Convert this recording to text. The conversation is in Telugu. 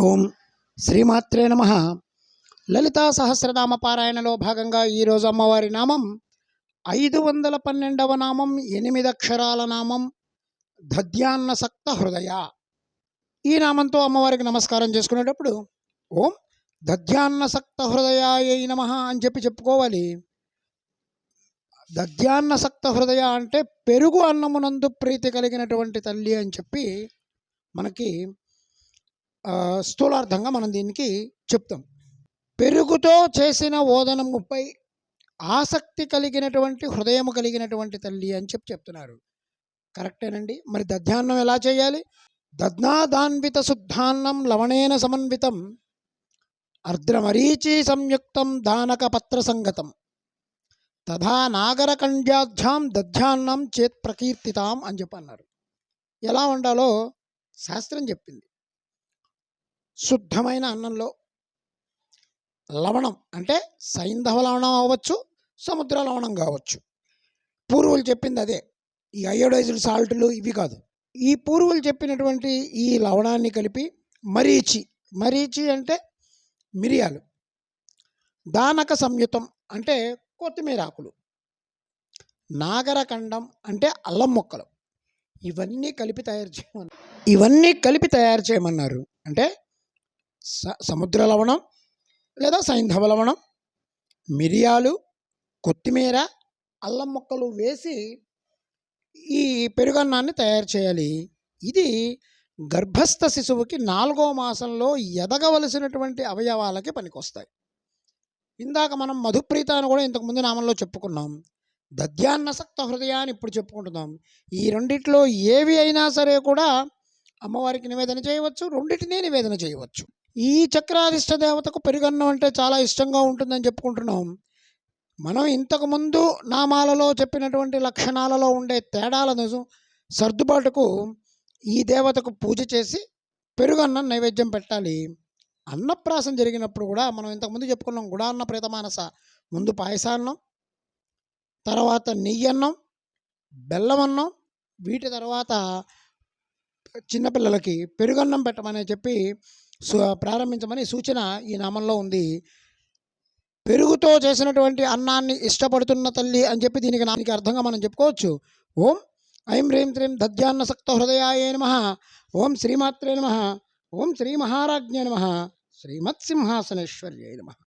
ఓం శ్రీమాత్రే నమ. లలితా సహస్రనామ పారాయణలో భాగంగా ఈరోజు అమ్మవారి నామం ఐదు వందల పన్నెండవ నామం ఎనిమిది అక్షరాల నామం దధ్యాన్నసక్త హృదయ. ఈ నామంతో అమ్మవారికి నమస్కారం చేసుకునేటప్పుడు ఓం దధ్యాన్నసక్త హృదయాయ నమ అని చెప్పి చెప్పుకోవాలి. దధ్యాన్నసక్త హృదయ అంటే పెరుగు అన్నమునందు ప్రీతి కలిగినటువంటి తల్లి అని చెప్పి మనకి స్థూలార్థంగా మనం దీనికి చెప్తాం. పెరుగుతో చేసిన ఓదనముపై ఆసక్తి కలిగినటువంటి హృదయము కలిగినటువంటి తల్లి అని చెప్పి చెప్తున్నారు. కరెక్టేనండి? మరి దధ్యాన్నం ఎలా చేయాలి? దధ్నాదాన్విత శుద్ధాన్నం లవణేన సమన్వితం అర్ద్రమరీచి సంయుక్తం దానక పత్ర సంగతం. తథా నాగరకండ్యాధ్యాం దధ్యాన్నం చేత్ ప్రకీర్తితాం అని చెప్పి అన్నారు ఎలా ఉండాలో శాస్త్రం చెప్పింది. శుద్ధమైన అన్నంలో లవణం అంటే సైంధవ లవణం అవ్వచ్చు సముద్ర లవణం కావచ్చు. పూర్వులు చెప్పింది అదే. ఈ అయోడైజ్డ్ సాల్ట్లు ఇవి కాదు. ఈ పూర్వులు చెప్పినటువంటి ఈ లవణాన్ని కలిపి మరీచి మరీచి అంటే మిరియాలు దానక సంయుతం అంటే కొత్తిమీర ఆకులు నాగరకండం అంటే అల్లం మొక్కలు. ఇవన్నీ కలిపి తయారు చేయమన్నారు. ఇవన్నీ కలిపి తయారు చేయమన్నారు అంటే స సముద్ర లవణం లేదా సైంధవ లవణం. మిరియాలు కొత్తిమీర అల్లం ముక్కలు వేసి ఈ పెరుగన్నాన్ని తయారు చేయాలి. ఇది గర్భస్థ శిశువుకి నాలుగో మాసంలో ఎదగవలసినటువంటి అవయవాలకి పనికొస్తాయి. ఇందాక మనం మధుప్రీత అని కూడా ఇంతకుముందు నామంలో చెప్పుకున్నాం. దధ్యాన్నసక్త హృదయాన్ని ఇప్పుడు చెప్పుకుంటున్నాం. ఈ రెండిట్లో ఏవి అయినా సరే కూడా అమ్మవారికి నివేదన చేయవచ్చు రెండింటినీ నివేదన చేయవచ్చు. ఈ చక్రాధిష్ట దేవతకు పెరుగన్నం అంటే చాలా ఇష్టంగా ఉంటుందని చెప్పుకుంటున్నాం. మనం ఇంతకుముందు నామాలలో చెప్పినటువంటి లక్షణాలలో ఉండే తేడాలను సర్దుబాటుకు ఈ దేవతకు పూజ చేసి పెరుగన్నం నైవేద్యం పెట్టాలి. అన్నప్రాసం జరిగినప్పుడు కూడా మనం ఇంతకుముందు చెప్పుకున్నాం గుడాన్న ప్రేతమానస ముందు పాయసాన్నం తర్వాత నెయ్యన్నం బెల్లమన్నం వీటి తర్వాత చిన్నపిల్లలకి పెరుగన్నం పెట్టమని చెప్పి ప్రారంభించమని సూచన ఈ నామంలో ఉంది. పెరుగుతో చేసినటువంటి అన్నాన్ని ఇష్టపడుతున్న తల్లి అని చెప్పి దీనికి నానికి అర్థంగా మనం చెప్పుకోవచ్చు. ఓం ఐం హ్రీం త్రీం దధ్యాన్నసక్త హృదయాయ నమ. ఓం శ్రీమాత్రే నమ. ఓం శ్రీ మహారాజ్ఞే నమ. శ్రీమత్సింహాసనేశ్వర్యే నమ.